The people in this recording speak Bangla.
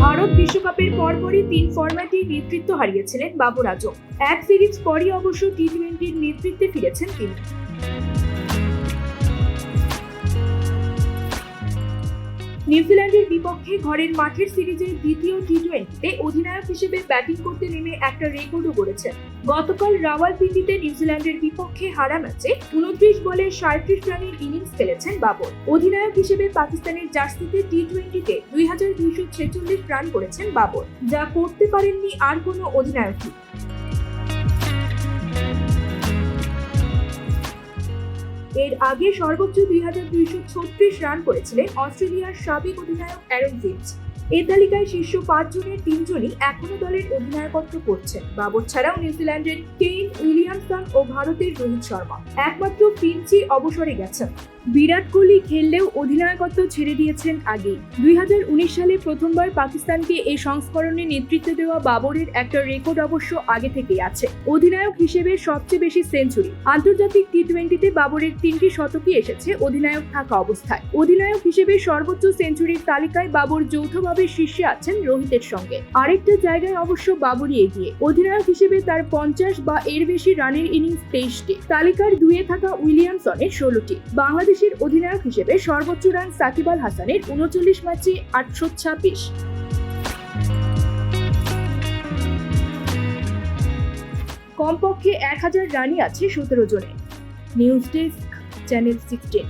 বিশ্বকাপের পরপরই তিন ফরম্যাটেই নেতৃত্ব হারিয়েছিলেন বাবু আজম এক সিরিজ পরই অবশ্য টি টোয়েন্টির নেতৃত্বে ফিরেছেন তিনি। নিউজিল্যান্ডের বিপক্ষে ঘরের মাঠের সিরিজের দ্বিতীয় টি টোয়েন্টিতে অধিনায়ক হিসেবে ব্যাটিং করতে নেমে একটা রেকর্ডও গড়েছেন গতকাল রাওয়ালপিন্ডিতে নিউজিল্যান্ডের বিপক্ষে হারা ম্যাচে উনত্রিশ বলে সাঁত্রিশ রানের ইনিংস খেলেছেন বাবর। অধিনায়ক হিসেবে পাকিস্তানের জার্সিতে টি টোয়েন্টিতে দুই হাজার দুইশো ছেচল্লিশ রান করেছেন বাবর, যা করতে পারেননি আর কোনো অধিনায়কই। এর আগে সর্বোচ্চ দুই হাজার দুইশো ছত্রিশ রান করেছিলেন অস্ট্রেলিয়ার সাবেক অধিনায়ক অ্যারন ফিঞ্চ এ তালিকায় শীর্ষ পাঁচ জনের তিনজনই এখনও দলের অধিনায়কত্ব করছেন। বাবর ছাড়াও নিউজিল্যান্ডের কেইন উইলিয়ামসন ও ভারতের রোহিত শর্মা। একমাত্র ফিঞ্চি অবসরে গেছেন। বিরাট কোহলি খেললেও অধিনায়কত্ব ছেড়ে দিয়েছেন আগেই। দুই সালে প্রথমবার পাকিস্তানকে এই সংস্করণে নেতৃত্ব দেওয়া বাবরের একটা রেকর্ড অবশ্য আগে থেকেই আছে। অধিনায়ক হিসেবে সবচেয়ে বেশি সেঞ্চুরি। আন্তর্জাতিক টি টোয়েন্টিতে বাবরের তিনটি শতকই এসেছে অধিনায়ক থাকা অবস্থায়। অধিনায়ক হিসেবে সর্বোচ্চ সেঞ্চুরির তালিকায় বাবর যৌথভাবে শীর্ষে আছেন রোহিতের সঙ্গে। আরেকটা জায়গায় অবশ্য বাবরই এগিয়ে। অধিনায়ক হিসেবে তার পঞ্চাশ বা এর বেশি রানের ইনিংস তেইশটি। তালিকার দুয়ে থাকা উইলিয়ামসনের ষোলোটি। বাংলাদেশের অধিনায়ক হিসেবে সর্বোচ্চ রান সাকিব আল হাসানের উনচল্লিশ ম্যাচে আটশো ছাব্বিশ। কমপক্ষে এক হাজার রানই আছে সতেরো জনে নিউজ ডেস্ক চ্যানেল সিক্সটিন।